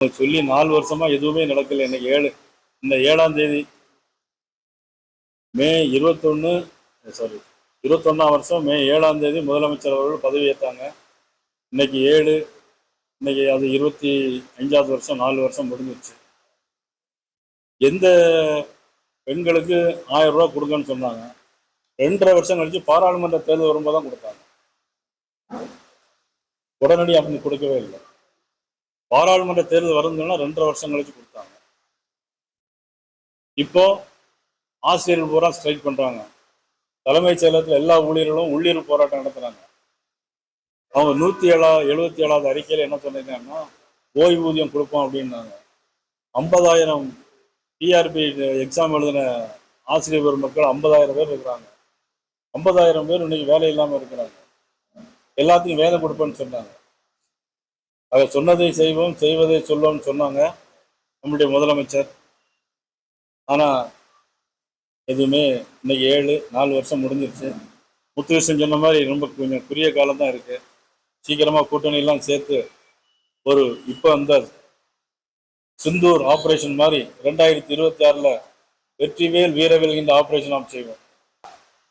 சொல்லி நாலு வருஷமா எதுவுமே நடக்கல. இன்னைக்கு ஏழு இந்த ஏழாம் தேதி மே இருபத்தொன்று சாரி இருபத்தொன்னாம் வருஷம் மே ஏழாம் தேதி முதலமைச்சர் அவர்கள் பதவி ஏற்றாங்க இன்னைக்கு ஏழு இன்னைக்கு அது இருபத்தி அஞ்சாவது வருஷம் நாலு வருஷம் முடிஞ்சிருச்சு. எந்த பெண்களுக்கு ஆயிரம் ரூபாய் கொடுங்கன்னு சொன்னாங்க. ரெண்டரை வருஷம் கழிச்சு பாராளுமன்ற தேர்தல் வரும்போது தான் கொடுத்தாங்க. உடனடி அப்படி கொடுக்கவே இல்லை. பாராளுமன்ற தேர்தல் வருதுன்னா ரெண்டரை வருஷம் கழிச்சு கொடுத்தாங்க. இப்போ ஆசிரியர்கள் பூரா ஸ்ட்ரைக் பண்றாங்க. தலைமைச் செயலகத்தில் எல்லா ஊழியர்களும் உள்ளீர் போராட்டம் நடத்துறாங்க. அவங்க நூத்தி ஏழா எழுபத்தி ஏழாவது அறிக்கையில என்ன சொன்னாங்கன்னா ஓய்வூதியம் கொடுப்போம் அப்படின்னாங்க. ஐம்பதாயிரம் டிஆர்பி எக்ஸாம் எழுதின ஆசிரியர் பெருமக்கள் ஐம்பதாயிரம் பேர் இருக்கிறாங்க. ஐம்பதாயிரம் பேர் இன்னைக்கு வேலை இல்லாம இருக்கிறாங்க. எல்லாத்துக்கும் வேலை கொடுப்பேன்னு சொன்னாங்க. அதை சொன்னதை செய்வோம் செய்வதை சொல்லுவோம்னு சொன்னாங்க நம்முடைய முதலமைச்சர். ஆனா எதுவுமே இன்னைக்கு ஏழு நாலு வருஷம் முடிஞ்சிருச்சு. முத்துகிருஷ்ணன் சொன்ன மாதிரி ரொம்ப கொஞ்சம் குறுகிய காலம் தான் இருக்கு. சீக்கிரமா கூட்டணி எல்லாம் சேர்த்து ஒரு இப்போ அந்த சிந்தூர் ஆபரேஷன் மாதிரி ரெண்டாயிரத்தி இருபத்தி ஆறுல வெற்றிவேல் வீரவேல் இந்த ஆபரேஷன் நாம் செய்வோம்.